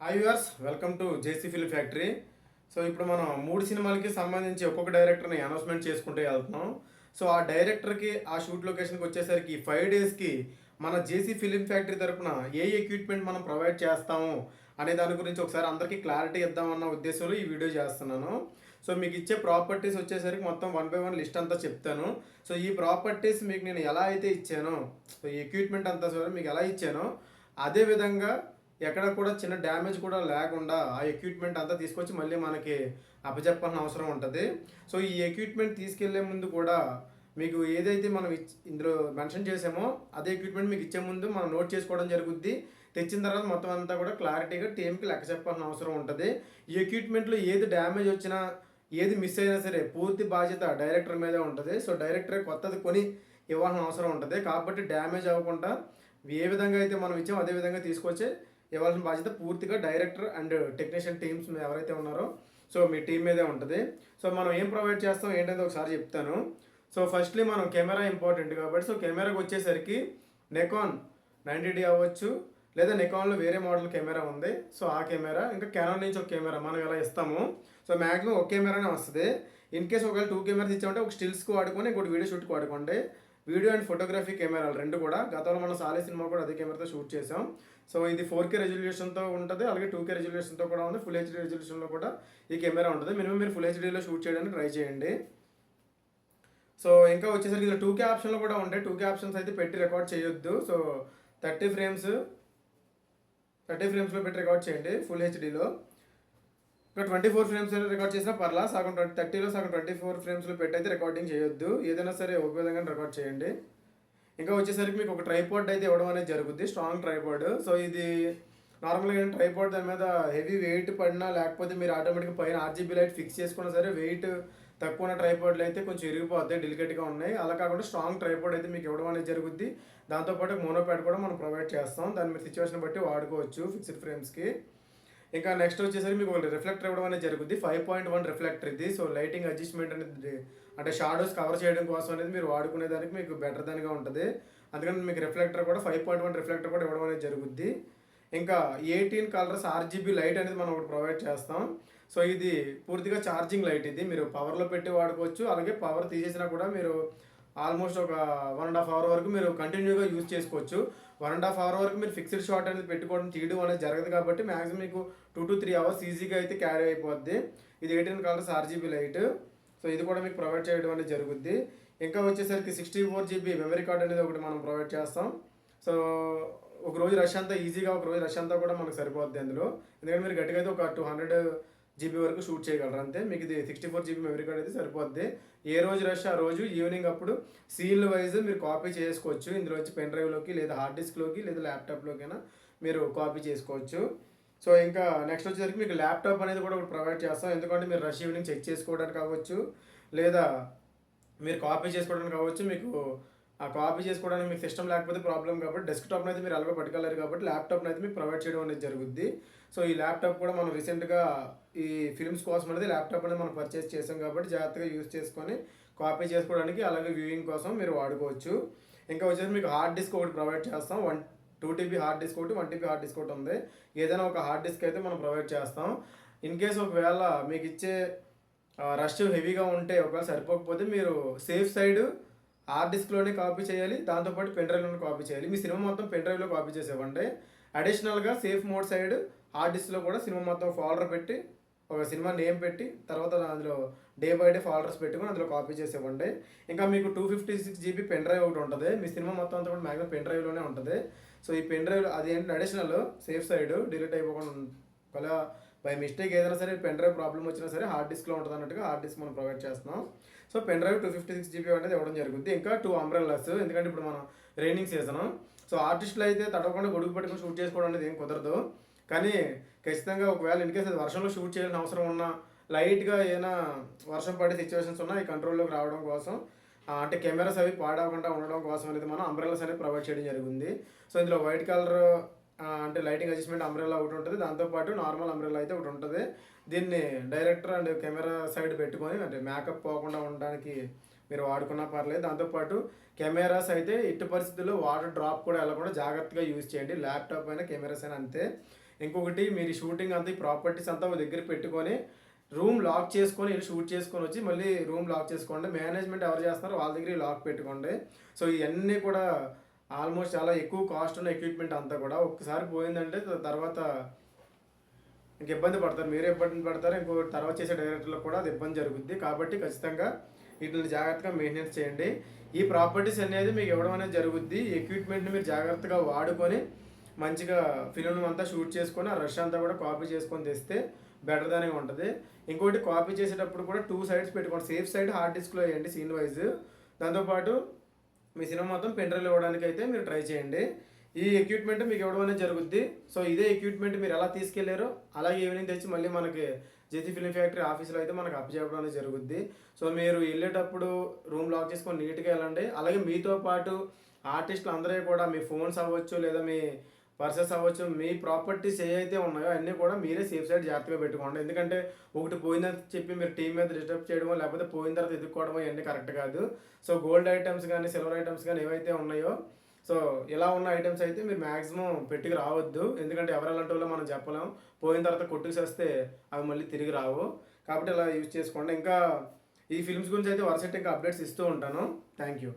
Hi viewers welcome to JC film factory so ఇప్పుడు మనం మూడు సినిమాలకి సంబంధించి ఒక్కొక్క డైరెక్టర్ని అనౌన్స్మెంట్ చేసుకుంటూ వెళ్తున్నాం. సో ఆ డైరెక్టర్కి ఆ షూట్ లొకేషన్కి వచ్చేసరికి ఫైవ్ డేస్కి మన జేసీ ఫిలిం ఫ్యాక్టరీ తరపున ఏ ఎక్విప్మెంట్ మనం ప్రొవైడ్ చేస్తాము అనే దాని గురించి ఒకసారి అందరికీ క్లారిటీ ఇద్దామన్న ఉద్దేశంలో ఈ వీడియో చేస్తున్నాను. సో మీకు ఇచ్చే ప్రాపర్టీస్ వచ్చేసరికి మొత్తం వన్ బై వన్ లిస్ట్ అంతా చెప్తాను. సో ఈ ప్రాపర్టీస్ మీకు నేను ఎలా అయితే ఇచ్చానో సో ఈ ఎక్విప్మెంట్ అంతా సరే మీకు ఎలా ఇచ్చానో అదే విధంగా ఎక్కడ కూడా చిన్న డ్యామేజ్ కూడా లేకుండా ఆ ఎక్విప్మెంట్ అంతా తీసుకొచ్చి మళ్ళీ మనకి అప్పచెప్పాల్సిన అవసరం ఉంటుంది. సో ఈ ఎక్విప్మెంట్ తీసుకెళ్ళే ముందు కూడా మీకు ఏదైతే మనం ఇందులో మెన్షన్ చేసామో అదే ఎక్విప్మెంట్ మీకు ఇచ్చే ముందు మనం నోట్ చేసుకోవడం జరుగుద్ది. తెచ్చిన తర్వాత మొత్తం అంతా కూడా క్లారిటీగా టీంకి లెక్క చెప్పాల్సిన అవసరం ఉంటుంది. ఈ ఎక్విప్మెంట్లో ఏది డ్యామేజ్ వచ్చినా ఏది మిస్ అయినా సరే పూర్తి బాధ్యత డైరెక్టర్ మీదే ఉంటుంది. సో డైరెక్టర్ కొత్తది కొని ఇవ్వాల్సిన అవసరం ఉంటుంది. కాబట్టి డ్యామేజ్ అవ్వకుండా ఏ విధంగా అయితే మనం ఇచ్చామో అదే విధంగా తీసుకొచ్చి ఇవ్వాల్సిన బాధ్యత పూర్తిగా డైరెక్టర్ అండ్ టెక్నీషియన్ టీమ్స్ ఎవరైతే ఉన్నారో సో మీ టీం మీదే ఉంటుంది. సో మనం ఏం ప్రొవైడ్ చేస్తాం ఏంటనేది ఒకసారి చెప్తాను. సో ఫస్ట్లీ మనం కెమెరా ఇంపార్టెంట్ కాబట్టి సో కెమెరాకి వచ్చేసరికి నెకాన్ నైంటీ డీ అవ్వచ్చు లేదా నెకాన్లో వేరే మోడల్ కెమెరా ఉంది. సో ఆ కెమెరా ఇంకా కెనాన్ నుంచి ఒక కెమెరా మనం ఎలా ఇస్తాము? సో మ్యాక్సిమం ఒక కెమెరానే వస్తుంది. ఇన్ కేస్ ఒకవేళ టూ కెమెరాస్ ఇచ్చామంటే ఒక స్టిల్స్కి వాడుకొని ఇంకోటి వీడియో షూట్కి వాడుకోండి. వీడియో అండ్ ఫోటోగ్రఫీ కెమెరాలు రెండు కూడా. గతంలో మనం సాలే సినిమా కూడా అదే కెమెరాతో షూట్ చేసాం సో ఇది ఫోర్ కే రెజల్యూషన్తో ఉంటుంది అలాగే టూ కే రెజల్యూషన్తో కూడా ఉంది. ఫుల్ హెచ్డీ రెజల్యూషన్లో కూడా ఈ కెమెరా ఉంటుంది. మినిమం మీరు ఫుల్ హెచ్డీలో షూట్ చేయడానికి ట్రై చేయండి. సో ఇంకా వచ్చేసరికి ఇలా టూ కే ఆప్షన్లో కూడా ఉంటాయి. టూ కే ఆప్షన్స్ అయితే పెట్టి రికార్డ్ చేయొద్దు. సో థర్టీ ఫ్రేమ్స్ థర్టీ ఫ్రేమ్స్లో పెట్టి రికార్డ్ చేయండి ఫుల్ హెచ్డీలో ఇంకా ట్వంటీ ఫోర్ ఫ్రేమ్స్ రికార్డ్ చేసినా పర్లా సగం ట్వంటీ థర్టీలో సగం ట్వంటీ ఫోర్ ఫ్రేమ్స్లో పెట్టయితే రికార్డింగ్ చేయొద్దు. ఏదైనా సరే ఒక విధంగా రికార్డ్ చేయండి. ఇంకా వచ్చేసరికి మీకు ఒక ట్రైపాడ్ అయితే ఇవ్వడం అనేది జరుగుద్ది స్ట్రాంగ్ ట్రైపాడ్ సో ఇది నార్మల్గా ట్రైపాడ్ దాని మీద హెవీ వెయిట్ పడినా లేకపోతే మీరు ఆటోమేటిక్గా పైన ఆర్జీబీ లైట్ ఫిక్స్ చేసుకున్నా సరే వెయిట్ తక్కువ ఉన్న ట్రైపాడ్లు అయితే కొంచెం ఇరిగిపోతాయి డెలికేట్గా ఉన్నాయి. అలా కాకుండా స్ట్రాంగ్ ట్రైపాడ్ అయితే మీకు ఇవ్వడం అనేది జరుగుద్ది. దాంతోపాటు మోనోప్యాడ్ కూడా మనం ప్రొవైడ్ చేస్తాం. దాని మీద సిచ్యువేషన్ బట్టి వాడుకోవచ్చు ఫిక్స్డ్ ఫ్రేమ్స్కి ఇంకా నెక్స్ట్ వచ్చేసరికి మీకు రిఫ్లెక్టర్ ఇవ్వడం అనేది జరుగుద్ది. ఫైవ్ పాయింట్ వన్ రిఫ్లెక్టర్ ఇది. సో లైటింగ్ అడ్జస్ట్మెంట్ అనేది అంటే షాడోస్ కవర్ చేయడం కోసం అనేది మీరు వాడుకునే దానికి మీకు బెటర్ దానిగా ఉంటుంది. అందుకని మీకు రిఫ్లెక్టర్ కూడా ఫైవ్ పాయింట్ వన్ రిఫ్లెక్టర్ కూడా ఇవ్వడం అనేది జరుగుద్ది. ఇంకా ఎయిటీన్ కలర్స్ ఆర్జీబీ లైట్ అనేది మనం ఒకటి ప్రొవైడ్ చేస్తాం. సో ఇది పూర్తిగా ఛార్జింగ్ లైట్ ఇది. మీరు పవర్లో పెట్టి వాడుకోవచ్చు. అలాగే పవర్ తీసేసినా కూడా మీరు ఆల్మోస్ట్ ఒక వన్ అండ్ హాఫ్ అవర్ వరకు మీరు కంటిన్యూగా యూజ్ చేసుకోవచ్చు. వన్ అండ్ హాఫ్ అవర్ వరకు మీరు ఫిక్స్డ్ షాట్ అనేది పెట్టుకోవడం తీయడం అనేది జరగదు కాబట్టి మ్యాక్సిమం మీకు టూ టు త్రీ అవర్స్ ఈజీగా అయితే క్యారీ అయిపోద్ది. ఇది eighteen colours RGB light so ఇది కూడా మీకు ప్రొవైడ్ చేయడం అనేది జరుగుద్ది. ఇంకా వచ్చేసరికి sixty four GB memory card అనేది ఒకటి మనం ప్రొవైడ్ చేస్తాం. సో ఒక రోజు రష్ అంతా ఈజీగా ఒక రోజు రష్ అంతా కూడా మనకు సరిపోద్ది అందులో. ఎందుకంటే మీరు గట్టిగా అయితే ఒక టూ హండ్రెడ్ జీబీ వరకు షూట్ చేయగలరు అంతే. మీకు ఇది sixty four GB memory card అయితే సరిపోద్ది. ఏ రోజు రష్ ఆ రోజు ఈవినింగ్ అప్పుడు సీల్ వైజ్ మీరు కాపీ చేసుకోవచ్చు. ఇందులో వచ్చి పెన్ డ్రైవ్లోకి లేదా హార్డ్ డిస్క్లోకి లేదా ల్యాప్టాప్లోకైనా మీరు కాపీ చేసుకోవచ్చు. సో ఇంకా నెక్స్ట్ వచ్చేసరికి మీకు ల్యాప్టాప్ అనేది కూడా ఒకటి ప్రొవైడ్ చేస్తాం. ఎందుకంటే మీరు రష్ ఈవినింగ్ చెక్ చేసుకోవడానికి కావచ్చు లేదా మీరు కాపీ చేసుకోవడానికి కావచ్చు మీకు ఆ కాపీ చేసుకోవడానికి మీకు సిస్టమ్ లేకపోతే ప్రాబ్లం కాబట్టి డెస్క్టాప్ అయితే మీరు అలాగే పట్టుకోలేరు కాబట్టి ల్యాప్టాప్ అయితే మీకు ప్రొవైడ్ చేయడం అనేది జరుగుద్ది. సో ఈ ల్యాప్టాప్ కూడా మనం రీసెంట్గా ఈ ఫిల్మ్స్ కోసం అనేది ల్యాప్టాప్ అనేది మనం పర్చేస్ చేసాం కాబట్టి జాగ్రత్తగా యూజ్ చేసుకొని కాపీ చేసుకోవడానికి అలాగే వ్యూయింగ్ కోసం మీరు వాడుకోవచ్చు. ఇంకా వచ్చేసి మీకు హార్డ్ డిస్క్ ఒకటి ప్రొవైడ్ చేస్తాం. One two TB hard disk ఒకటి వన్ టీబీ హార్డ్ డిస్క్ ఒకటి ఉంది. ఏదైనా ఒక హార్డ్ డిస్క్ అయితే మనం ప్రొవైడ్ చేస్తాం. ఇన్ కేస్ ఒకవేళ మీకు ఇచ్చే రష్ హెవీగా ఉంటే ఒకవేళ సరిపోకపోతే మీరు సేఫ్ సైడ్ హార్డ్ డిస్క్లోనే కాపీ చేయాలి. దాంతోపాటు పెన్ డ్రైవ్లోనే కాపీ చేయాలి. మీ సినిమా మొత్తం పెన్ డ్రైవ్లో కాపీ చేసేవ్వండి. అడిషనల్గా సేఫ్ మోడ్ సైడ్ హార్డ్ డిస్క్లో కూడా సినిమా మొత్తం ఫోల్డర్ పెట్టి ఒక సినిమా నేమ్ పెట్టి తర్వాత అందులో డే బై డే ఫోల్డర్స్ పెట్టుకొని అందులో కాపీ చేసేవ్వండి. ఇంకా మీకు two fifty six GB pen drive ఒకటి ఉంటుంది. మీ సినిమా మొత్తం అంతా కూడా మ్యాక్సిమం పెన్ డ్రైవ్లోనే ఉంటుంది. సో ఈ పెన్ డ్రైవ్ అది ఏంటంటే అడిషనల్ సేఫ్ సైడ్ డిలీట్ అయిపోకుండా ఉం- ఒకవేళ బై మిస్టేక్ ఏదైనా సరే పెన్ డ్రైవ్ ప్రాబ్లం వచ్చినా సరే హార్డ్ డిస్క్లో ఉంటుంది అన్నట్టుగా హార్డ్ డిస్క్ మనం ప్రొవైడ్ చేస్తున్నాం. So pen drive two fifty six GB అనేది ఇవ్వడం జరుగుతుంది ఇంకా టూ అంబ్రెల్లాస్ ఎందుకంటే ఇప్పుడు మనం రైనింగ్ సీజన్. సో ఆర్టిస్టులు అయితే తడవకుండా గొడుగు పట్టుకుని షూట్ చేసుకోవడం అనేది ఏం కుదరదు. కానీ ఖచ్చితంగా ఒకవేళ ఇన్కేస్ అది వర్షంలో షూట్ చేయాల్సిన అవసరం ఉన్నా లైట్గా ఏదైనా వర్షం పడే సిచ్యువేషన్స్ ఉన్నా ఈ కంట్రోల్లోకి రావడం కోసం అంటే కెమెరాస్ అవి పాడవకుండా ఉండడం కోసం అనేది మనం అంబ్రెల్లాస్ అనేది ప్రొవైడ్ చేయడం జరిగింది. సో ఇందులో వైట్ కలర్ అంటే లైటింగ్ అడ్జస్ట్మెంట్ అంబ్రెల్లా ఒకటి ఉంటుంది. దాంతోపాటు నార్మల్ అంబ్రెల్లా అయితే ఒకటి ఉంటుంది. దీన్ని డైరెక్టర్ అండ్ కెమెరా సైడ్ పెట్టుకొని అంటే మేకప్ పోకుండా ఉండడానికి మీరు వాడుకున్నా పర్లేదు. దాంతోపాటు కెమెరాస్ అయితే ఇటు పరిస్థితుల్లో వాటర్ డ్రాప్ కూడా వెళ్ళకుండా జాగ్రత్తగా యూజ్ చేయండి. ల్యాప్టాప్ అయినా కెమెరాస్ అయినా అంతే. ఇంకొకటి మీరు షూటింగ్ అంతా ప్రాపర్టీస్ అంతా ఒక దగ్గర పెట్టుకొని రూమ్ లాక్ చేసుకొని వెళ్ళి షూట్ చేసుకొని వచ్చి మళ్ళీ రూమ్ లాక్ చేసుకోండి. మేనేజ్మెంట్ ఎవరు చేస్తున్నారో వాళ్ళ దగ్గర లాక్ పెట్టుకోండి. సో ఇవన్నీ కూడా ఆల్మోస్ట్ చాలా ఎక్కువ కాస్ట్ ఉన్న ఎక్విప్మెంట్ అంతా కూడా ఒక్కసారి పోయిందంటే తర్వాత ఇంక ఇబ్బంది పడతారు. మీరు ఇబ్బంది పడతారు. ఇంకో తర్వాత చేసే డైరెక్టర్లకు కూడా అది ఇబ్బంది జరుగుద్ది. కాబట్టి ఖచ్చితంగా వీటిని జాగ్రత్తగా మెయింటెనెన్స్ చేయండి. ఈ ప్రాపర్టీస్ అనేది మీకు ఇవ్వడం అనేది జరుగుద్ది. ఎక్విప్మెంట్ని మీరు జాగ్రత్తగా వాడుకొని మంచిగా ఫిల్మ్ అంతా షూట్ చేసుకొని ఆ రష్ అంతా కూడా కాపీ చేసుకొని తెస్తే బెటర్ దానే ఉంటుంది. ఇంకోటి కాపీ చేసేటప్పుడు కూడా టూ సైడ్స్ పెట్టుకోండి. సేఫ్ సైడ్ హార్డ్ డిస్క్లో వేయండి సీన్ వైజ్ దాంతోపాటు మీ సినిమా మొత్తం పెండ్రైవ్ ఇవ్వడానికి అయితే మీరు ట్రై చేయండి. ఈ ఎక్విప్మెంట్ మీకు ఇవ్వడం అనేది జరుగుద్ది. సో ఇదే ఎక్విప్మెంట్ మీరు ఎలా తీసుకెళ్ళారో అలాగే ఈవినింగ్ తెచ్చి మళ్ళీ మనకి జెతి ఫిల్మ్ ఫ్యాక్టరీ ఆఫీస్లో అయితే మనకు అప్పచెప్పడం అనేది జరుగుద్ది. సో మీరు వెళ్ళేటప్పుడు రూమ్ లాక్ చేసుకొని నీట్గా వెళ్ళండి. అలాగే మీతో పాటు ఆర్టిస్టులు అందరూ కూడా మీ ఫోన్స్ అవ్వచ్చు లేదా మీ పర్సెస్ అవ్వచ్చు మీ ప్రాపర్టీస్ ఏవైతే అయితే ఉన్నాయో అన్నీ కూడా మీరే సేఫ్ సైడ్ జాగ్రత్తగా పెట్టుకోండి. ఎందుకంటే ఒకటి పోయిందని చెప్పి మీరు టీం మీద డిస్టర్బ్ చేయడమో లేకపోతే పోయిన తర్వాత ఎదుర్కోవడమో ఇవన్నీ కరెక్ట్ కాదు. సో గోల్డ్ ఐటమ్స్ కానీ సిల్వర్ ఐటమ్స్ కానీ ఏవైతే ఉన్నాయో సో ఇలా ఉన్న ఐటమ్స్ అయితే మీరు మ్యాక్సిమం పెట్టుకు రావద్దు. ఎందుకంటే ఎవరు అలాంటి వాళ్ళు మనం చెప్పలేం. పోయిన తర్వాత కొట్టుకుసేస్తే అవి మళ్ళీ తిరిగి రావు. కాబట్టి ఇలా యూజ్ చేసుకోండి. ఇంకా ఈ ఫిల్మ్స్ గురించి అయితే వరుసటి ఇంకా అప్డేట్స్ ఇస్తూ ఉంటాను. Thank you